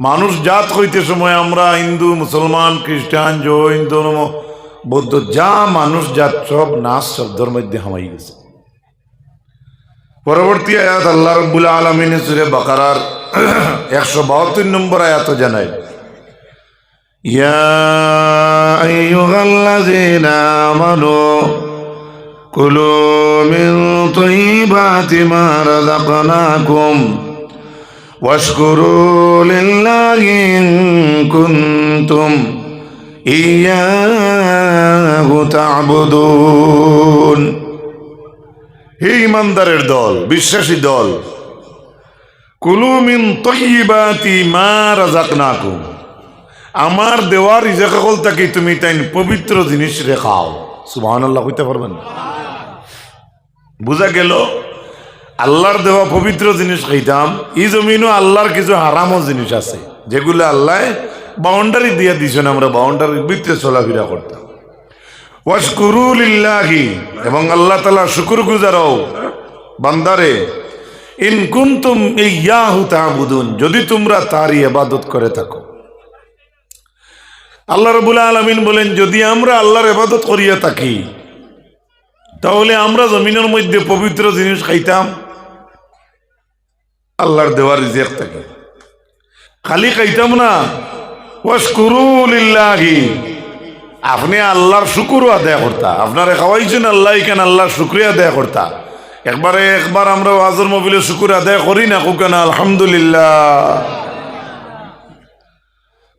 মানুষ জাত হইতে সময় আমরা হিন্দু মুসলমান খ্রিস্টান জৈন ধর্ম বৌদ্ধ যা মানুষ জাত সব নাচ শব্দের মধ্যে হামাই গেছে পরবর্তী আয়াত আল্লাহ রব্বুল আলমিন সুরে বাকারার একশো বাহাত্তর নম্বর আয়াত জানায় يا أيها الذين آمنوا كلوا من طيبات ما رزقناكم واشكروا لله إن كنتم إياه تعبدون হে ইমানদারের দল বিশ্বাসী দল কুলু মিন তৈবাতি মা রাজাকনাকুম আমার দেওয়ার ইজাকাকল তাকে তুমি তাই পবিত্র জিনিস রেখাও সুবাহান আল্লাহ কইতে পারবেন বুঝা গেল আল্লাহর দেওয়া পবিত্র জিনিস খাইতাম, এই জমিনও আল্লাহর কিছু হারামও জিনিস আছে, যেগুলো আল্লাহ বাউন্ডারি দিয়ে দিয়েছেন, আমরা বাউন্ডারির ভিতরে চলাফেরা করতাম। এবং আল্লাহ তালা শুকুর গুজারও বান্দারে, ইন কুন্তুম ইয়াহু তাহবুদুন যদি তোমরা তারই এবাদত করে থাকো। আল্লাহ রবুল আলমিন বলেন, যদি আমরা আল্লাহর এবাদত করিয়া থাকি, তাহলে আমরা জমিনের মধ্যে পবিত্র জিনিস খাইতাম আল্লাহর দেওয়ার রিজেক থাকে। খালি খাইতাম না। আপনি আল্লাহর শুকুর আদায় করতা। আপনারে খাওয়াইছেন আল্লাহ কেন আল্লাহর শুক্রিয়া আদায় করতা। একবারে একবার আমরা ওয়াজর মবিলে শুকুর আদায় করি না কুকেন আলহামদুলিল্লাহ।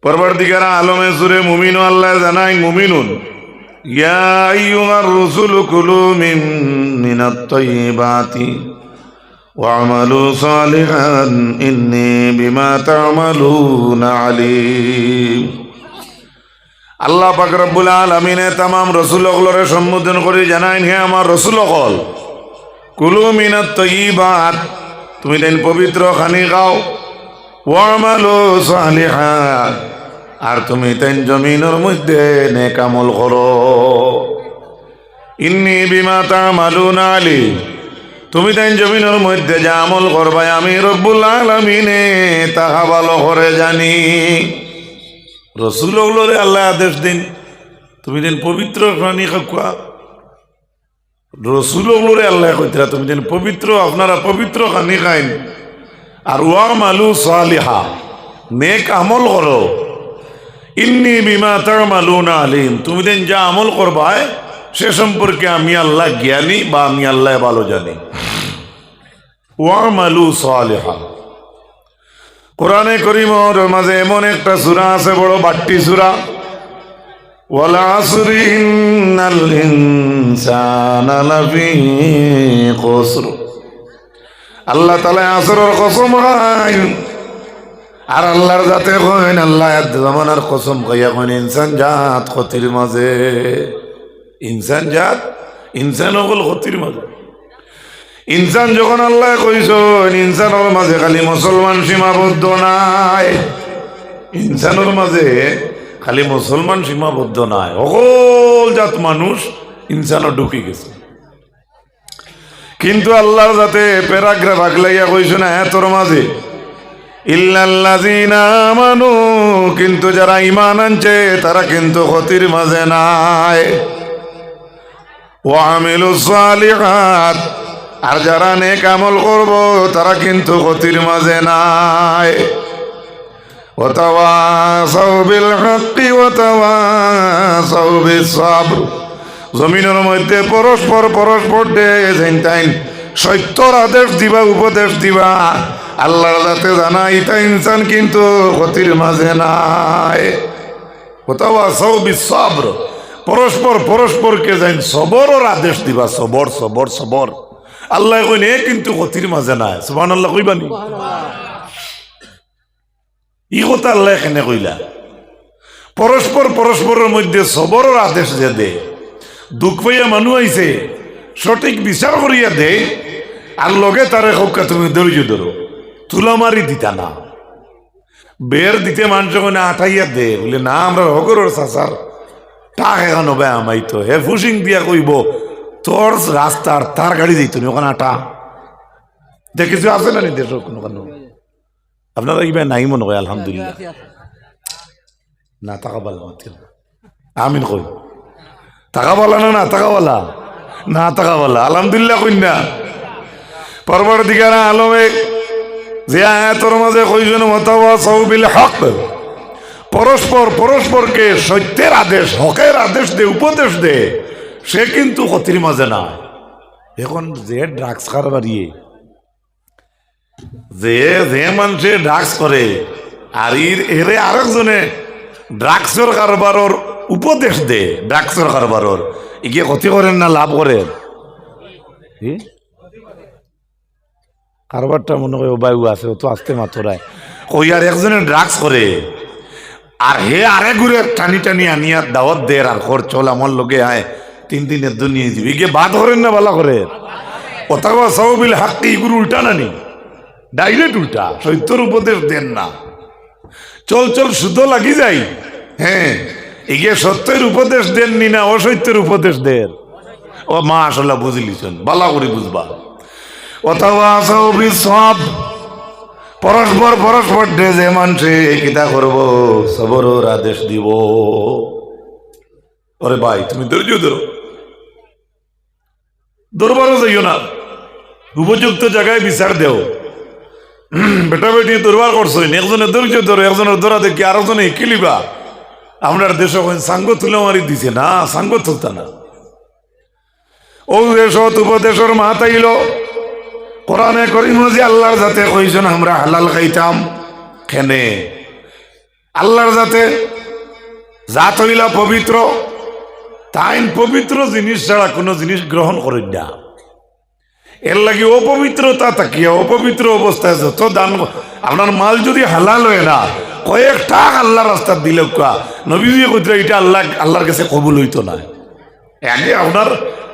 পরবর্তীকারা আলমে সুরে মুমিন আল্লাহ জানাই, মুমিনুন। ইয়া আইয়ুহার রসুল কুলু মিন মিনাত তাইয়্যিবাতি واعملوا صالحا إني بما تعملون عليم আল্লাহ পাক রব্বুল আলমিনে তামাম রসুল অকলরে সম্বোধন করে জানাইন হে আমার রসুল অকল কুলু মিনাত তৈবাত তুমি তাই পবিত্র খানি খাও ওয়ামালো সালিহাত আর তুমি তাই জমিনের মধ্যে নেকামল করো ইন্নি বিমা তামালুন আলী তুমি তাই জমিনের মধ্যে যা আমল করবাই আমি রব্বুল আলমিনে, তাহা ভালো করে জানি। রসুল ওগুলোরে আল্লাহ আদেশ দিন, তুমি দিন পবিত্র প্রাণী খাকুয়া রসুল ওগুলোরে আল্লাহ কইতরা তুমি দিন পবিত্র, আপনারা পবিত্র খানি খাইন। আর ওয়া মালু সালিহা, নেক আমল করো। ইন্নি বিমা তার মালু না আলিম, তুমি দিন যা আমল করবায় সে সম্পর্কে আমি আল্লাহ জ্ঞানী বা আমি আল্লাহ ভালো জানি। কোরআনে করিমর মাঝে এমন একটা সুরা আছে, বড় বাট্টি সুরা। ওয়ালা আল্লাহ আসরের কসম আর জাতে কইন আল্লাহ কসম কইয়া কইন ইনসান জাত ইনসান জাত, ইনসান হল ক্ষতির মাঝে। ইনসান যখন আল্লাহ কইস ইনসানের মাঝে খালি মুসলমান সীমাবদ্ধ নাই। ইনসানের মাঝে খালি মুসলমান সীমাবদ্ধ নাই। সকল জাত মানুষ ইনসানও ঢুকি গেছে। কিন্তু আল্লাহর যাতে প্যারাগ্রাফ আগলাইয়া কইস না হ্যাঁ তোর মাঝে। আমানু, কিন্তু যারা ঈমান আনছে, তারা কিন্তু ক্ষতির মাঝে নাই। আর যারা নেক আমল করব, তারা কিন্তু ক্ষতির মাঝে নাই। মধ্যে পরস্পর পরস্পর দে তাইন সত্যর আদেশ দিবা, উপদেশ দিবা। আল্লাহর যাতে জানা ইতা ইনসান কিন্তু ক্ষতির মাঝে নাই। ওয়াতাওয়াসাউ বিস সাবর। পরস্পর পরস্পরকে যাইন সবরের আদেশ দিবা, সবর সবর সবর। আল্লাহ কইন, এ কিন্তু ক্ষতির মাঝে নাই। সুবহান আল্লাহ কইবানি ই কথা আল্লাহ এখানে কইলা? পরস্পর পরস্পরের মধ্যে সবরের আদেশ যে দে, দুঃখ পাইয়া মানুষ আইছে, সঠিক বিচার করিয়া দে, আর লগে তারে হোকা তুমি ধৈর্য ধরো। তুলা মারি দিতা না। বের দিতে মানুষ আঠাইয়া দে, বলে, না, আমরা হগরের চাচার টাক এখন হবে আমাই তো হে ফুসিং দিয়া কইব তোর রাস্তার তার গাড়ি দিত ওখানে আটা। দেখেছ, আছে না নি দেশ কোনো কোনো আপনারা কিবা নাই মনে হয় আলহামদুলিল্লাহ। না টাকা পালা মাতিল আমিন কই টাকা পালা না না টাকা পালা না। টাকা পালা আলহামদুলিল্লাহ কন্যা পরবর দিকারা আলমে যে আয়াতর মাঝে কইজন মতাবা সৌবিল হক। পরস্পর পরস্পরকে সত্যের আদেশ, হকের আদেশ দে, উপদেশ দে, সে কিন্তু ক্ষতির মাঝে না। এখন যে ড্রাগস কারবারিয়ে যে যে মানুষে ড্রাগস করে, আর ইর এরে আরেকজনে ড্রাগসের কারবারর উপদেশ দে ড্রাগসের কারবারর। ইকে ক্ষতি করেন না, লাভ করেন? কারবারটা মনে হয় বায়ু আছে তো আসতে মাত্রায় ওই আর একজনে ড্রাগস করে? আর হে আরে ঘুরে টানি টানি আনিয়া দাওয়াত দে আর খর চল আমার লোকে আয়। তিন দিনের দুনিয়ে দিবি গিয়ে বাদ করেন না বালা করে। অথবা সহবিল হাক্কি ইগুর উল্টা নানি ডাইরেক্ট উল্টা, সত্যর উপদেশ দেন না। চল চল, শুদ্ধ লাগি যাই। হ্যাঁ এগিয়ে সত্যের উপদেশ দেননি না অসত্যের উপদেশ দেন। ও মা আসলে বুঝলিছেন বালা করে বুঝবা। অথবা সহবিল সব পরস্পর পরস্পর যে মানুষে কিতা করব সবর আদেশ দিব। ওরে ভাই, তুমি ধৈর্য ধরো। দরবারও যাইও না। উপযুক্ত জায়গায় বিচার দেও। বেটা বেটি দরবার করছ, একজনে ধৈর্য ধরো, একজনের ধরা দেখি আরেকজনে কিলিবা। আপনার দেশ সাঙ্গ তুলে মারি দিছে। না, সাঙ্গ তুলতা না। ও দেশ উপদেশের মাতাইল কোরআনে করিম যে আল্লাহর যাতে কইছেন, আমরা হালাল খাইতাম। খেনে আল্লাহর যাতে জাত হইলা পবিত্র। তাইন পবিত্র জিনিস ছাড়া কোনো জিনিস গ্রহণ করেন না। এর লাগি অপবিত্রতা তাকিয়া অপবিত্র অবস্থায় যত দান আপনার মাল যদি হালাল হয় না কয়েকটা আল্লাহ রাস্তা দিলে নবীজি কইতে, এটা আল্লাহ আল্লাহর কাছে কবুল হইতো না। আগে আপনার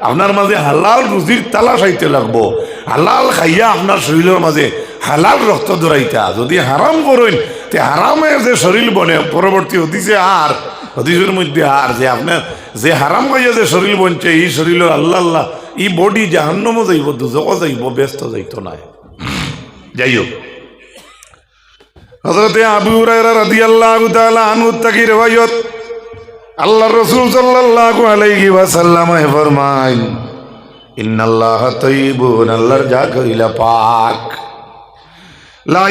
আপনার মাঝে হালাল রুজির তালাশ আইতে লাগবো। হালাল খাইয়া আপনার শরীরের মাঝে হালাল রক্ত দৌড়াইতা যদি হারাম করেন, তে হারামে যে শরীর বনে, পরবর্তী হতিছে আর হদিসের মধ্যে আর যে আপনার যে হারাম খাইয়া যে শরীর বনছে, এই শরীরের আল্লাহ আল্লাহ এই বডি জাহান্নমও যাইব দুজক যাইব, ব্যস্ত যাইতো না। যাই হোক হজরতে আবু হুরায়রা রাদিয়াল্লাহু তাআলা আনহু তাকি রিওয়ায়াত আল্লাহ রসুল ইন্নাল্লাহ যা পাক। লা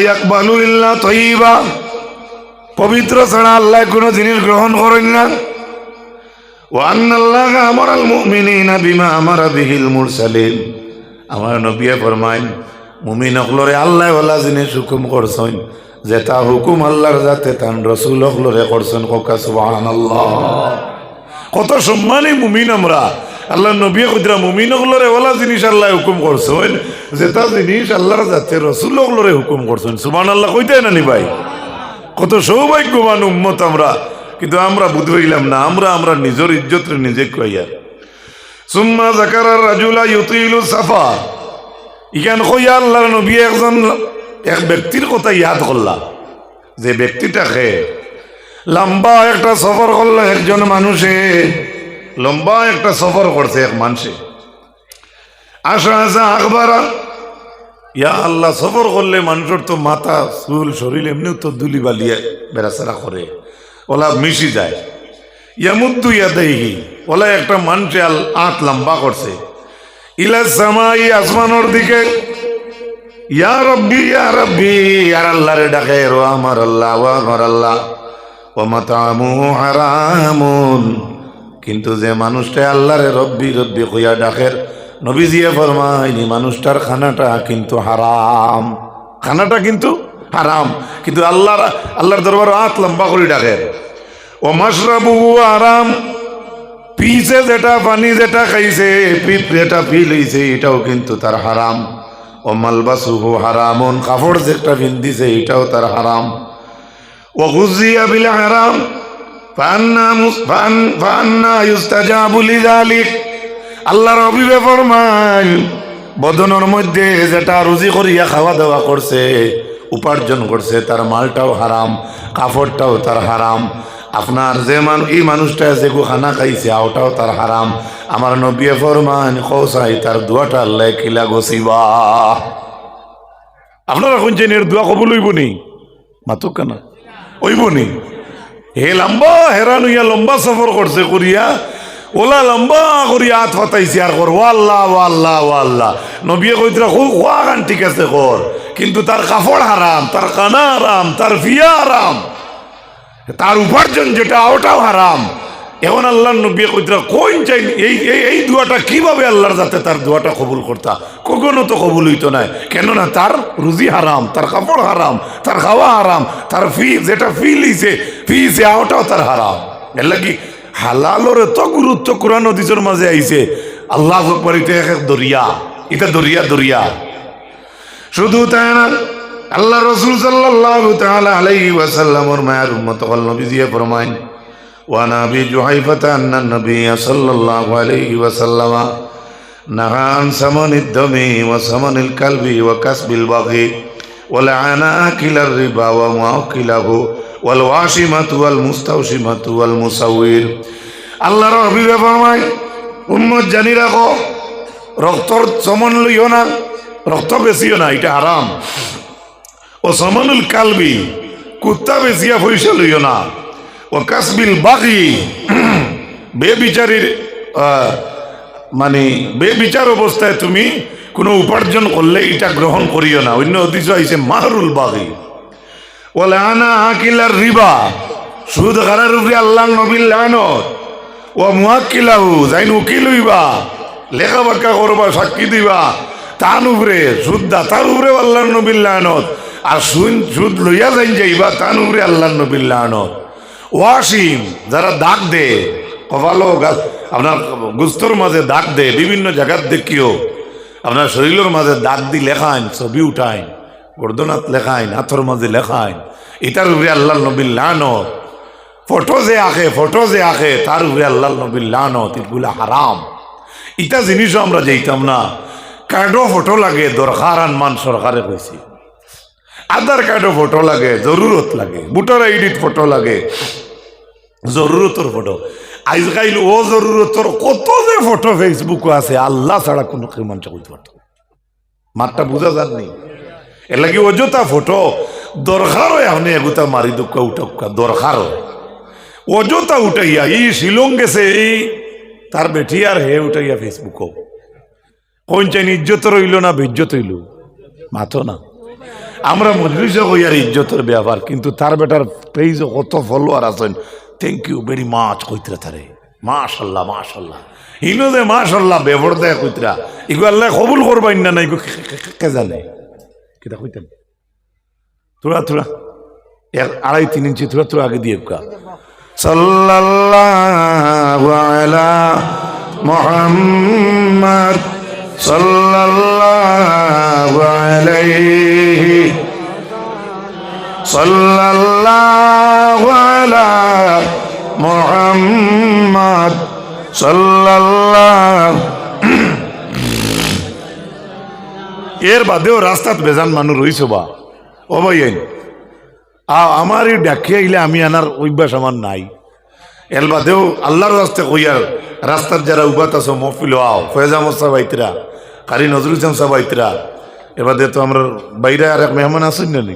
পবিত্র ছাড়া আল্লাহ কোনো জিনিস গ্রহণ করেন না। ওয়ান্নাল্লাহ আমার আল বিমা আমার বিহিল মুরসালিন আমার নবিয়া ফরমাইন মুমিন আল্লাহ জিনিস হুকুম করছেন যেটা হুকুম আল্লাহর যাতে তান রসুল অকলরে করছেন ককা সুবাহান কত সম্মানী মুমিন আমরা। আল্লাহ নবী কুদরা মুমিন অকলরে ওলা জিনিস আল্লাহ হুকুম করছেন। যেটা জিনিস আল্লাহর যাতে রসুল অকলরে হুকুম করছেন। সুবান আল্লাহ কইতে না নি ভাই? কত সৌভাগ্যবান উম্মত আমরা। কিন্তু আমরা বুঝবাইলাম না, আমরা আমরা নিজের ইজ্জত নিজে কইয়া। সুম্মা জাকারার রাজুলা ইউতিলু সাফা। ইখান কইয়া আল্লাহর নবী একজন এক ব্যক্তির কথা ইয়াদ করলা যে ব্যক্তিটাকে লম্বা একটা সফর করল একজন মানুষে, লম্বা একটা সফর করছে এক মানুষে। আসা আসা, আকবারা। ইয়া আল্লাহ, সফর করলে মানুষের তো মাথা, চুল, শরীর এমনিও তো দুলি বালিয়ে বেড়াচেরা করে। ওলা মিশি যায়। ইয়া ইয়ামুদ্দু ইয়াদাইহি ওলা একটা মানুষে আল আট লম্বা করছে। ইলা সামাই, আসমানোর দিকে। ইয়া রব্বি, ইয়া আর আল্লাহ রে ডাকে আমার আল্লাহ। আল্লাহ হারামুন। কিন্তু যে মানুষটা আল্লাহরে রব্বি রব্বি কইয়া ডাকের নবীজিয়ে ফরমাইনি, মানুষটার খানাটা কিন্তু হারাম। খানাটা কিন্তু হারাম। কিন্তু আল্লাহর আল্লাহর দরবার হাত লম্বা করে ডাকের ও মাসরাবু আরাম, পিছে যেটা পানি যেটা খাইছে পিপ যেটা পি লইছে এটাও কিন্তু তার হারাম। ও মালবাসুহু হারামন। কাপড় যেটা পিন্দিছে এটাও তার হারাম। ও গুজিয়া বিল হারাম। আল্লাহর অভিবে ফরমান বদনের মধ্যে যেটা রুজি করিয়া খাওয়া দাওয়া করছে, উপার্জন করছে, তার মালটাও হারাম কাপড়টাও তার হারাম। আপনার যে মান, এই মানুষটা যে গো খানা খাইছে ওটাও তার হারাম। আমার নবিয়ে ফরমান কৌসাই তার দুয়াটা আল্লাহ কিলা গছিবা আপনারা শুনছেন, এর দোয়া কবুল হইব নি? মাতো কেনা? ওইব নি? হে লম্বা হেরান হইয়া লম্বা সফর করছে করিয়া, ওলা লম্বা করিয়া হাত ফাতাইছে আর কর, ওয়াল্লাহ ওয়াল্লাহ ওয়াল্লাহ। নবিয়ে কইতরা খুব খোয়া গান ঠিক আছে কর। কিন্তু তার কাপড় হারাম, তার কানা হারাম, তার ফিয়া হারাম। তার উপার্জন যেটা, ওটাও হারাম। এখন আল্লাহর নবী কইতরা কোন চাই এই এই দুয়াটা কীভাবে আল্লাহর যাতে তার দুয়াটা কবুল করতা? কখনো তো কবুল হইতো না। কেননা তার রুজি হারাম, তার কাপড় হারাম, তার খাওয়া হারাম, তার ফি, যেটা ফি লিছে, ফি সে ওটাও তার হারাম। এর লাগি হালালোর এত গুরুত্ব কোরআন নদীজের মাঝে আইছে। আল্লাহ আকবর, এটা এক এক দরিয়া। এটা দরিয়া দরিয়া। শুধু তাই না আল্লাহ রসুল সাল্লাহ তাআলা আলাইহি ওয়াসাল্লামর মায়ের উম্মত হল নবী দিয়ে ফরমাইন, ওয়া নাবি জুহাইফাতা আন্না নবী সাল্লাল্লাহু আলাইহি ওয়াসাল্লাম নাহা আন সামানিদ দমি ওয়া সামানিল কালবি ওয়া কাসবিল বাগি ওয়া লাআনা আকিলার রিবা ওয়া মুআকিলাহু ওয়াল ওয়াসিমাত ওয়াল মুস্তাওসিমাত ওয়াল মুসাউইর আল্লাহর হাবিবে ফরমাই উম্মত জানি রাখো, রক্তর চমন লইও না, রক্ত বেশিও না, এটা হারাম। ও সমানুল কালবি কুত্তা বেশিয়া পয়সা লইও না। ও কাসবিল বাকি বেবিচারীর মানে বেবিচার অবস্থায় তুমি কোনো উপার্জন করলে এটা গ্রহণ করিও না। অন্য অতিশ আইসে মাহরুল বাকি বলে আনা হাকিলার রিবা সুদ হারার উপরে আল্লাহ নবীর লানত। ও মুহাক্কিলাহু যাইন উকিল হইবা লেখা বাক্কা করবা, সাক্ষী দিবা তান উপরে সুদ দাতার উপরে আল্লাহ নবীর লানত। আর সুদ সুদ লইয়া যাইন যাইবা, তান উপরে আল্লাহ নবীর লানত। ওয়াসিম, যারা দাগ দে, কপালো গা- আপনার গুস্তর মাঝে দাগ দে, বিভিন্ন জায়গার দেখিও। আপনার শরীরের মাঝে দাগ দি লেখাইন, ছবি উঠাইন গর্দনাথ লেখাইন হাথর মাঝে লেখাইন। এটার উপরে আল্লাহ নবীর লানত। ফটো যে আঁকে ফটো যে আঁকে তার উপরে আল্লাহ নবীর লানত, এগুলো হারাম। ইটা জিনিসও আমরা যেতাম না। কার্ডও ফটো লাগে, দরকার আনমান সরকারে কইছি। আধার কার্ডও ফটো লাগে জরুরত লাগে ভোটার আইডির ফটো লাগে। জরুরতর ফটো আজকাল ও জরুরতর কত যে ফটো ফেসবুকে আছে, আল্লাহ ছাড়া কোনো কেউ মানুষ কইতে পারত। মাঠটা বুঝা যাননি এর লাগে অযথা ফটো দরকার হয় এগুতা মারি দুঃখা উঠা দরকার অযথা উঠাইয়া ই শিলং গেছে এই তার বেঠি আর হে উঠাইয়া ফেসবুকও কোন চাইনি ইজ্জত রইল না বেজ্জত হইল মাথো না। আমরা মজলিস হইয়ার ইজ্জতের ব্যাপার, কিন্তু তার বেটার পেজ কত ফলোয়ার আছেন থ্যাংক ইউ ভেরি মাচ কইতরা তারে। মাশাল্লাহ মাশাল্লাহ। ইনো যে মাশাল্লাহ বেবর দেয় কইতরা। ইগো আল্লাহ কবুল করবাই না নাই কে জানে? কিতা কইতেন? থোড়া থোড়া এক আড়াই তিন ইঞ্চি থোড়া থোড়া আগে দিয়ে কা। সাল্লাল্লাহু আলা মুহাম্মদ, সাল্লাল্লাহু সাল্লাল্লাহু আলা মুহাম্মদ সাল্লাল্লাহু। এর বাদেও রাস্তাত বেজান মানুষ রইছো বা? ভাই আমার এই ডাকিয়ে আইলে আমি আনার অভ্যাস আমার নাই। এর বাদেও আল্লাহর রাস্তে কইয়ার রাস্তার যারা উবাত আছো মফিল আও ফয়েজ আহমদ সাহেব আইতরা কারি নজরুল ইসলাম সাহেব আইতরা এর বাদে তো আমরা বাইরে আর এক মেহমান আছেন না নি?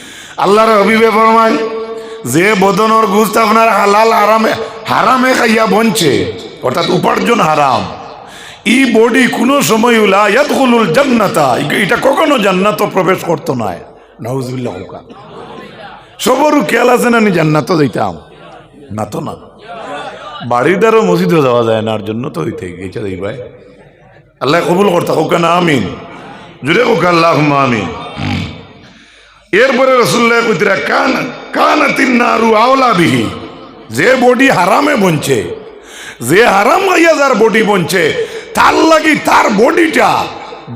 আল্লাহর হাবিবে ফরমাইন যে বদনর গুস্ত আপনার হালাল হারামে হারামে খাইয়া বঞ্চে অর্থাৎ উপার্জন হারাম, ই বডি কোনো সময় উলা ইয়াদখুলুল জান্নাতা, এটা কখনো জান্নাত প্রবেশ করতো না। নাউজুবিল্লাহ হুকা সবরু খেয়াল আছে না নি জান্নাত যাইতাম? না তো না। বাড়ির দ্বারা মসজিদে যাওয়া যায় না, আর জন্য তো হইতে গেছে ভাই। আল্লাহ কবুল করতে, হোক না, আমিন। জুড়ে হোক আল্লাহ আমিন। এরপরে রসুল্লাহ কইতরা কান কান তিন্নারু আওলা বিহি। যে বডি হারামে বনছে, যে হারাম গাইয়া যার বডি বনছে, তার লাগি তার বডিটা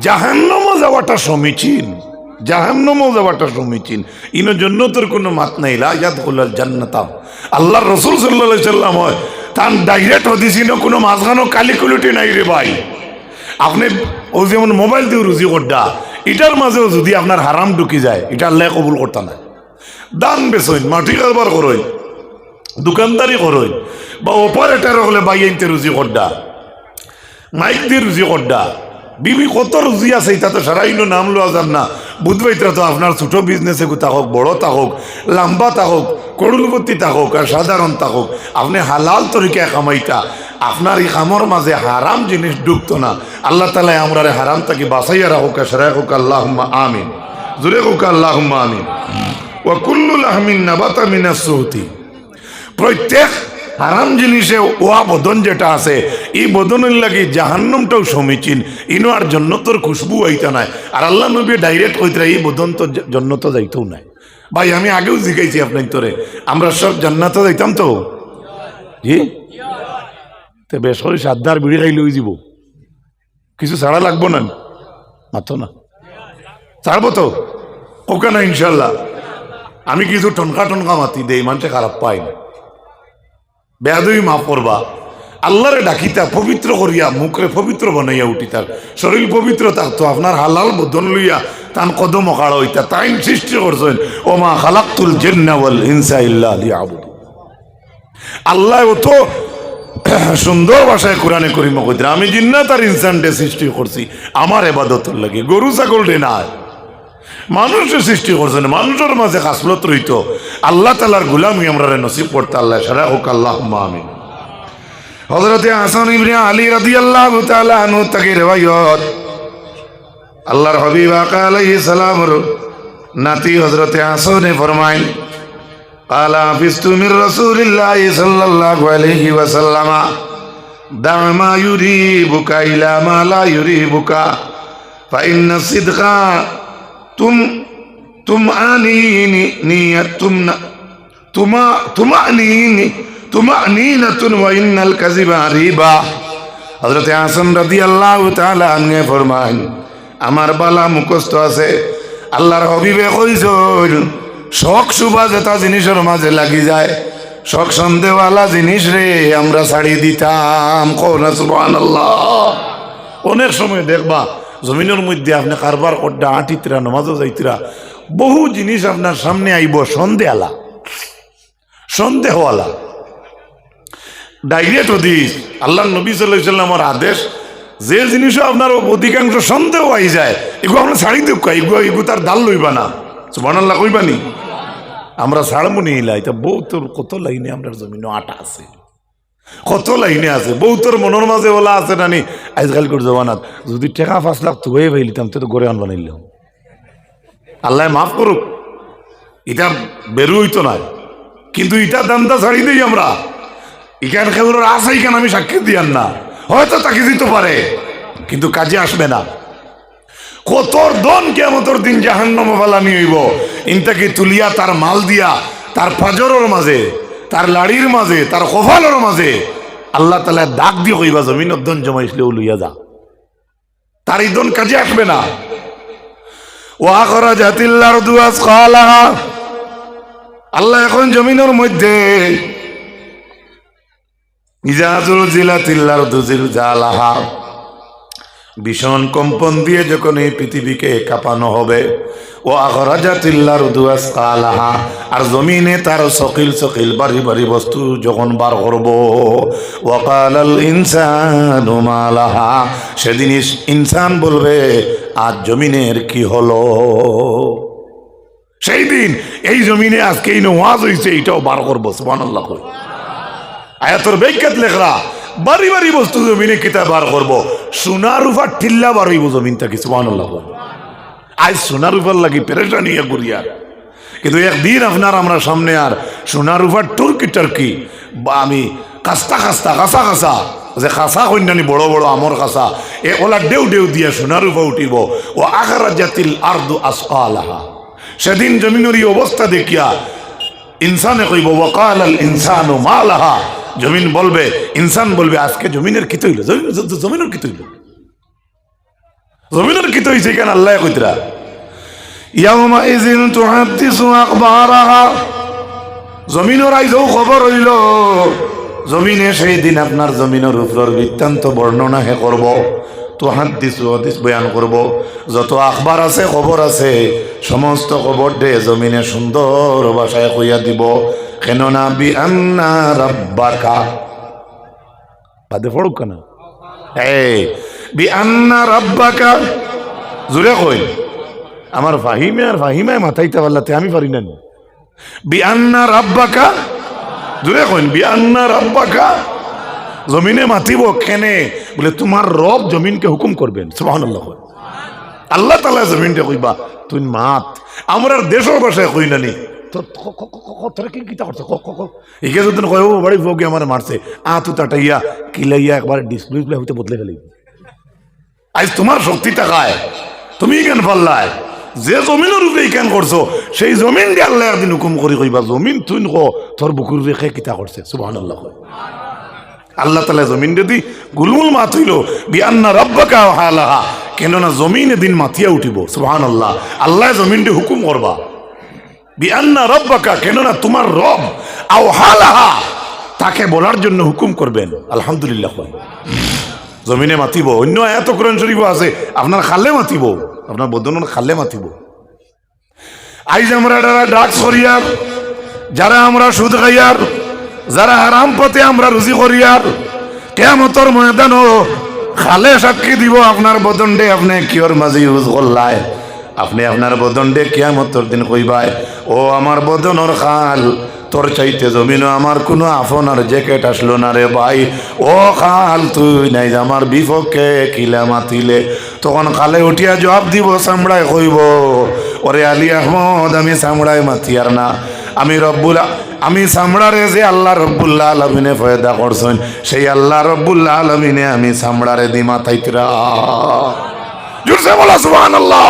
জাহান্নামে যাওয়াটা সমীচীন। জাহান্নমও যাওয়াটা সমীচীন। ইনোর জন্য তোর কোনো মাত নাই লাজাত হলাল জান্নাতাম আল্লাহ রসুল সাল্লা সাল্লাম হয়, তার ডাইরেক্ট হদিস ইনো কোনো মাঝখানো কালিকুলিটি নাই রে ভাই। আপনি ও যেমন মোবাইল দিয়ে রুজি করডা এটার মাঝেও যদি আপনার হারাম ঢুকি যায়, এটা আল্লাহ কবুল করতে না দান বেসইন মাটি কারবার করইন দোকানদারি করইন বা অপারেটার হলে বাই আনতে রুজি করডা, মাইক দিয়ে রুজি করডা বিবি কত রুজি আছে এটা তো সারাইনো নাম লওয়া যান না। বুধবাইতরা তো আপনার ছোট বিজনেসে থাকক বড় থাকুক লম্বা থাকুক করুলপতি থাকুক আর সাধারণ থাকুক আপনি হালাল তরিকায় কামাইতা। আপনার এই কামর মাঝে হারাম জিনিস ঢুকতো না। আল্লাহ তালা আমরা হারাম তাকে বাসাইয়া রাখুক সেরাই হোক আল্লাহ আমিন। জুড়ে হোক আল্লাহ আমিন। ও কুল্লুল আহমিন নাবাতা মিনাস সৌতি প্রত্যেক হারাম জিনিসে ওয়া বদন যেটা আছে এই বদনের লাগে জাহান্নমটাও সমীচীন। ইনো আর জন্নতর খুশবু আইতা নাই। আর আল্লাহ নবী ডাইরেক্ট কইতে এই বদন তো জন্নত যাইতেও নাই। ভাই, আমি আগেও জিজ্ঞাইছি আপনার তোরে। আমরা সব জান্নাতে যাইতাম তো? তে বেশ করে সাদ্দার বিড়ি খাই লই যাব কিছু ছাড়া লাগবো না। মাত্র না। ছাড়বো তো? ওকে না, ইনশাল্লাহ। আমি কিছু টনকা টনকা মাতি দেই মানুষে খারাপ পাই না। বেয়াদবি মাফ করবা। আল্লাহরে ডাকিতা, পবিত্র করিয়া মুখরে পবিত্র বানাইয়া উঠিতার। শরীর পবিত্র থাকতো আপনার হালাল বদন লইয়া তান কদম অকাড় হইতা তাই সৃষ্টি করছেন। ও মা খালাক্তুল জেন্নাওয়াল হিংসা ইল্লা আলী আবুদু আল্লাহ অত সুন্দর ভাষায় কোরআনে করিম কইতেন আমি জিন্নাত আর ইনসানডে সৃষ্টি করছি, আমার এবাদতের লাগে। গরু ছাগল ডে না মানুষের সৃষ্টি করছেন, মানুষের মাঝে কাসলত রইত। আল্লাহ তালার গুলামি আমরা নসিব করতে আল্লাহ সারা হোক আল্লাহ আমিন হজরতে হাসান ইবনে আলী রাদিয়াল্লাহু তাআলা আনহু থেকে রিওয়ায়াত আল্লাহর হাবিব আকা আলাইহিস সালামর নাতি হজরতে হাসানে ফরমাইন قال حفظت من رسول الله صلى الله عليه وسلم دع ما يريبك إلى ما لا يريبك فإن الصدق تم আমার বালা মুখস্থ আছে, আল্লাহর হবিবে কইছল শখ সুবা যেটা জিনিসের মাঝে লাগি যায়, শখ সন্দেহওয়ালা জিনিস রে আমরা ছাড়ি দিতাম। অনেক সময় দেখবা, জমিনের মধ্যে আপনি কারবার করডা, আটিতরা, নমাজও যাইতরা বহু জিনিস আপনার সামনে আইব, সন্দেহালা। সন্দেহওয়ালা। ডাইরেক্ট হদিস আল্লাহ নবী সাল্লামের আদেশ, যে জিনিসও আপনার অধিকাংশ সন্দেহ আই যায় এগুলো আপনার ছাড়ি দেব এগুলো এগুলো তার দাল লইবা না। সুবহানাল্লাহ কইবা নি? আমরা ছাড়বো নি ইলা এটা বহুতর কত লাইনে আপনার জমিনও আটা আছে? কত লাইনে আছে? বহুতর মনের মাঝে ওলা আছে নানি আজকাল করে জমানাত যদি টেকা পাঁচ লাখ তুয়ে পাইলিতাম তো গড়ে আন বানাইল আল্লাহ মাফ করুক। এটা বেরু হইতো না কিন্তু এটা দামটা ছাড়ি দিই আমরা। ইখান খেউর আছে ইখান আমি সাক্ষী দিয়ান না। হয়তো তাকে দিতে পারে, কিন্তু কাজে আসবে না। কতর দন কেমতর দিন জাহান্নম ফালানি হইব। ইনতাকে তুলিয়া তার মাল দিয়া, তার ফাজরের মাঝে, তার লাড়ির মাঝে, তার কফালের মাঝে আল্লাহ তালা ডাক দিয়ে কইবা জমিন জমাইছিলে ও লইয়া যা। তার ইদন কাজে আসবে না। আল্লাহ এখন জমিনের মধ্যে ভীষণ কম্পন দিয়ে যখন এই পৃথিবীকে কাঁপানো হবে ও আখরাজা তিল্লার দুয়াস কালাহা আর জমিনে তার সকিল সকিল বাড়ি বাড়ি বস্তু যখন বার করব, ওয়াকালাল ইনসান সেদিন ইনসান বলবে আজ জমিনের কি হলো? সেই দিন এই জমিনে আজকে এই নোয়াজ হয়েছে এইটাও বার করব, সুবহানাল্লাহ। কই আয়াতর বেকাত লেখরা, বাড়ি বাড়ি বস্তু জমিনে কিতা বার করব? সোনার উফার ঠিল্লা বার হইব জমিন থেকে, সুবহানাল্লাহ। কই আজ সোনার উফার লাগি পেরেশানি করিয়া কিন্তু একদিন আপনার আমরা সামনে আর সোনার উফার টুরকি টার্কি বা আমি কাস্তা কাস্তা কাঁচা কাঁচা যে কাঁচা কন্যানি বড় বড় আমর কাঁচা এ ওলা ডেউ ডেউ দিয়া সোনার উপা উঠিব, ও আগারা জাতিল আর্দু আসকালাহা সেদিন জমিনের অবস্থা দেখিয়া ইনসানে কইব ওয়াকাল আল ইনসানু মালাহা। জমিন বলবে ইনসান বলবে, আজকে জমিনের কি তৈল? জমিনের কি তৈল? জমিনের কি তৈছে কেন আল্লাহ কইতরা ইয়াউমাইযিন তুহাদ্দিসু আখবারাহা জমিনের আইজও খবর হইল জমিনে সেই দিন আপনার জমিনের উপর বৃত্তান্ত বর্ণনা হে করব তো হাত দিছু হদিস বয়ান করব। যত আখবার আছে, খবর আছে, সমস্ত খবর দে জমিনে সুন্দর ভাষায় কইয়া দিব। কেননা বি আন্না রাব্বাকা। বাদে পড়ুক না এই বি আন্না রাব্বাকা। জুড়ে কই আমার ফাহিমে আর ফাহিমায় মাথাইতে পারলাতে আমি পারি না। বিআন্না রাব্বাকা। জুড়ে কইন বিআন্না রাব্বাকা, জমিনে মাতিব কেনে? বলে, তোমার রব জমিনকে হুকুম করবেন। কয়। আল্লাহ তালা জমিনটা কইবা, তুই মাত, আমরা দেশের ভাষায় কই নানি তোর ক- কিতা করছে। একে যদি কয় বাড়ি বউকে আমার মারছে। আ, তু তাটাইয়া, কিলাইয়া একবার ডিসপ্লে হইতে বদলে ফেলি আজ তোমার শক্তি টাকায় তুমি কেন পাল্লায়? যে জমিনের রূপে কেন করছ সেই জমিন দিয়ে আল্লাহ একদিন হুকুম করি কইবা জমিন তুই ক তোর বুকুর রেখে কিতা করছে সুবহান আল্লাহ আল্লাহ তালা জমিন যদি গুলমুল মাত হইল বিয়ান্না রব্বাকা হালাহা কেননা জমিন এদিন মাতিয়া উঠিব। সুবহান আল্লাহ আল্লাহ জমিন দিয়ে হুকুম করবা বিয়ান্না রব্বাকা কেননা তোমার রব আও হালাহা তাকে বলার জন্য হুকুম করবেন আলহামদুলিল্লাহ। জমিনে মাতিব। অন্য এত কোরআন শরীফ আছে আপনার খালে মাতিব। আপনার বদনের খালে মাতিব আইজ আমরা যারা ড্রাগস করিয়ার যারা আমরা সুদ খাইয়ার, যারা হারাম পথে আমরা রুজি করিয়ার কেমতর ময়দানও খালে সাক্ষী দিব আপনার বদনডে আপনি কিয়র মাঝে ইউজ করলায়। আপনি আপনার বদনডে কিয়ামতর দিন কইবাই ও আমার বদনর খাল তোর চাইতে জমিনও আমার কোনো আফনার জ্যাকেট আসলো না রে ভাই। ও খাল, তুই নাই আমার বিপক্ষে কিলা মাতিলে। তখন কালে উঠিয়া জবাব দিব চামড়ায় কইব, ওরে আলী আহমদ, আমি চামড়ায় মাতিয়ার না। আমি রব্বুল আমি চামড়ারে যে আল্লাহ রব্বুল্লাহ আলমিনে ফয়দা করছেন, সেই আল্লাহ রব্বুল্লাহ আলমিনে আমি চামড়ারে দি মাথাইতরা জুরসে বলা, সুবহানাল্লাহ।